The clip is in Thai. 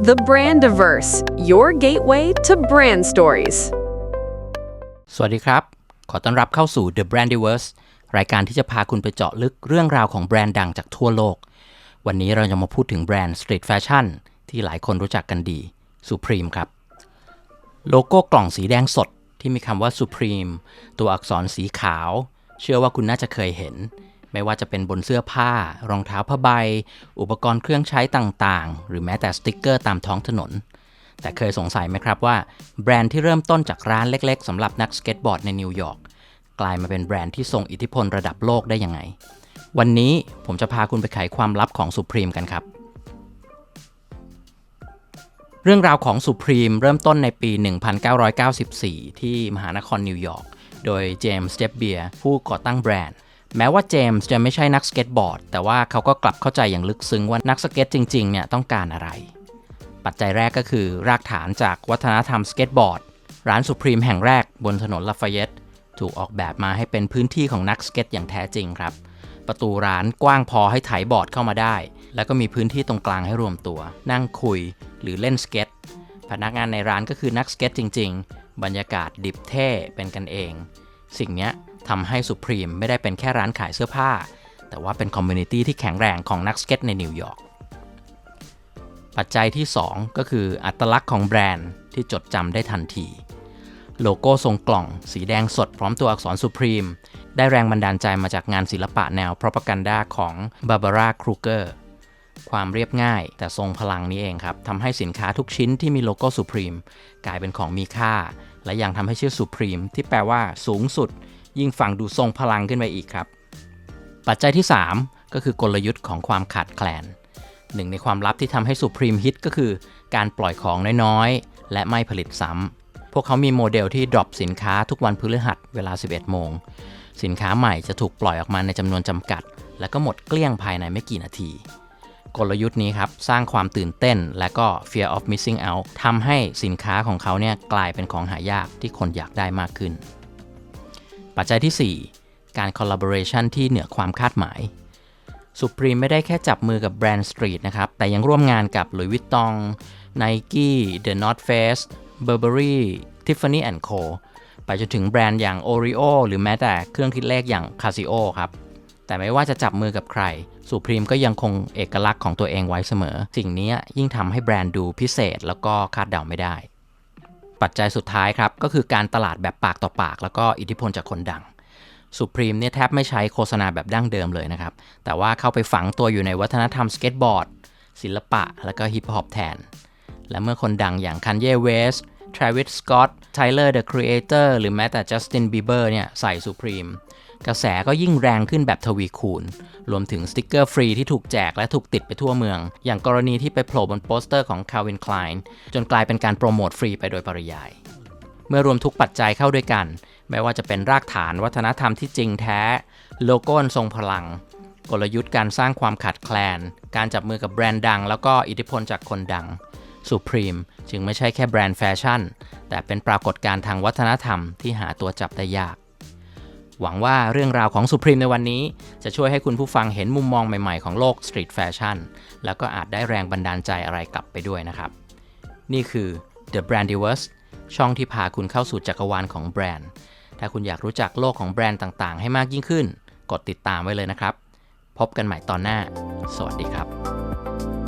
The Brandiverse, your gateway to brand stories. สวัสดีครับ ขอต้อนรับเข้าสู่ The Brandiverse รายการที่จะพาคุณไปเจาะลึกเรื่องราวของแบรนด์ดังจากทั่วโลก วันนี้เราจะมาพูดถึงแบรนด์สตรีทแฟชั่นที่หลายคนรู้จักกันดี Supreme ครับ โลโก้กล่องสีแดงสดที่มีคำว่า Supreme ตัวอักษรสีขาว เชื่อว่าคุณน่าจะเคยเห็น ไม่ว่าจะเป็นบนเสื้อผ้า รองเท้าผ้าใบ อุปกรณ์เครื่องใช้ต่างๆ หรือแม้แต่สติกเกอร์ตามท้องถนน แต่เคยสงสัยไหมครับว่า แบรนด์ที่เริ่มต้นจากร้านเล็กๆสำหรับนักสเก็ตบอร์ดในนิวยอร์กกลายมาเป็นแบรนด์ที่ทรงอิทธิพลระดับโลกได้ยังไง วันนี้ผมจะพาคุณไปไขความลับของ Supreme กันครับ เรื่องราวของ Supreme เริ่มต้นในปี 1994 ที่มหานครนิวยอร์ก โดยเจมส์ เจฟเบียผู้ก่อตั้งแบรนด์ แม้ว่าเจมส์จะไม่ใช่นักสเก็ตบอร์ด แต่ว่าเขาก็กลับเข้าใจอย่างลึกซึ้งว่านักสเก็ตจริงๆเนี่ยต้องการอะไร ปัจจัยแรกก็คือรากฐานจากวัฒนธรรมสเก็ตบอร์ด ร้าน Supreme แห่งแรกบนถนนลาฟายเตต์ถูกออกแบบมาให้เป็นพื้นที่ของนักสเก็ตอย่างแท้จริงครับ ประตูร้านกว้างพอให้ไถบอร์ดเข้ามาได้ แล้วก็มีพื้นที่ตรงกลางให้รวมตัว นั่งคุยหรือเล่นสเก็ต พนักงานในร้านก็คือนักสเก็ตจริง ๆ บรรยากาศดิบเท่เป็นกันเอง สิ่งนี้ ทำให้ Supreme ไม่ได้เป็นแค่ร้านขายเสื้อผ้า แต่ว่าเป็นคอมมูนิตี้ที่แข็งแรงของนักสเก็ตในนิวยอร์ก ปัจจัยที่ 2 ก็คืออัตลักษณ์ของแบรนด์ที่จดจำได้ทันที โลโก้ทรงกล่อง สีแดงสดพร้อมตัวอักษร Supreme ได้แรงบันดาลใจมาจากงานศิลปะแนว propaganda ของ Barbara Kruger ความเรียบง่ายแต่ทรงพลังนี้เองครับทำให้สินค้าทุกชิ้นที่มีโลโก้ Supreme กลายเป็นของมีค่า และยังทำให้ชื่อ Supreme ที่แปลว่าสูงสุด ยิ่งฟังดูทรงพลังขึ้นไปอีกครับ ปัจจัยที่ 3 ก็คือกลยุทธ์ของความขาดแคลนหนึ่งในความลับที่ทำให้ Supreme ฮิตก็คือการปล่อยของน้อยๆ และไม่ผลิตซ้ำ พวกเขามีโมเดลที่ดรอปสินค้าทุกวันพฤหัสเวลา 11 โมง สินค้าใหม่จะถูกปล่อยออกมาในจำนวนจำกัด และก็หมดเกลี้ยงภายในไม่กี่นาที กลยุทธ์นี้ครับสร้างความตื่นเต้นและก็ fear of missing out ทำให้สินค้าของเขาเนี่ยกลายเป็นของหายากที่คนอยากได้มากขึ้น ปัจจัยที่ 4 การ collaboration ที่เหนือความคาดหมาย Supreme ไม่ได้แค่จับมือกับแบรนด์สตรีทนะครับ แต่ยังร่วมงานกับ Louis Vuitton Nike The North Face Burberry Tiffany Co ไปจนถึงแบรนด์อย่าง Oreo หรือแม้แต่เครื่องคิดเลขอย่าง Casio ครับ แต่ไม่ว่าจะจับมือกับใคร Supreme ก็ยังคงเอกลักษณ์ของตัวเองไว้เสมอ สิ่งนี้ยิ่งทำให้แบรนด์ดูพิเศษแล้วก็คาดเดาไม่ได้ ปัจจัยสุดท้ายครับ ก็คือการตลาดแบบปากต่อปาก แล้วก็อิทธิพลจากคนดังสุ p r e m e เนี่ยแทบไม่ใช้โฆษณาแบบดั้งเดิมเลยนะครับ แต่ว่าเข้าไปฝังตัวอยู่ในวัฒนธรรมสเก็ตบอร์ด ศิลปะ แล้วก็ฮิปฮอปแทน และเมื่อคนดังอย่าง Kanye West Travis Scott Tyler the Creator หรือแม้แต่จัสตินบีเบอร์เนี่ยใส่สุ p r e m e กระแสก็ยิ่งแรงขึ้นแบบทวีคูณ รวมถึงสติกเกอร์ฟรีที่ถูกแจกและถูกติดไปทั่วเมือง อย่างกรณีที่ไปโผล่บนโปสเตอร์ของ Calvin Klein จนกลายเป็นการโปรโมทฟรีไปโดยปริยาย เมื่อรวมทุกปัจจัยเข้าด้วยกัน ไม่ว่าจะเป็นรากฐานวัฒนธรรมที่จริงแท้ โลโก้ทรงพลัง กลยุทธ์การสร้างความขัดแคลน การจับมือกับแบรนด์ดัง แล้วก็อิทธิพลจากคนดัง Supreme จึงไม่ใช่แค่แบรนด์แฟชั่น แต่เป็นปรากฏการณ์ทางวัฒนธรรมที่หาตัวจับได้ยาก หวังว่าเรื่องราวของ Supreme ในวันนี้ จะช่วยให้คุณผู้ฟังเห็นมุมมองใหม่ๆของโลกสตรีทแฟชั่นแล้วก็อาจได้แรงบันดาลใจอะไรกลับไปด้วยนะครับ นี่คือ The Brandiverse ช่องที่พาคุณเข้าสู่จักรวาลของแบรนด์ ถ้าคุณอยากรู้จักโลกของแบรนด์ต่างๆ ให้มากยิ่งขึ้น กดติดตามไว้เลยนะครับ พบกันใหม่ตอนหน้า สวัสดีครับ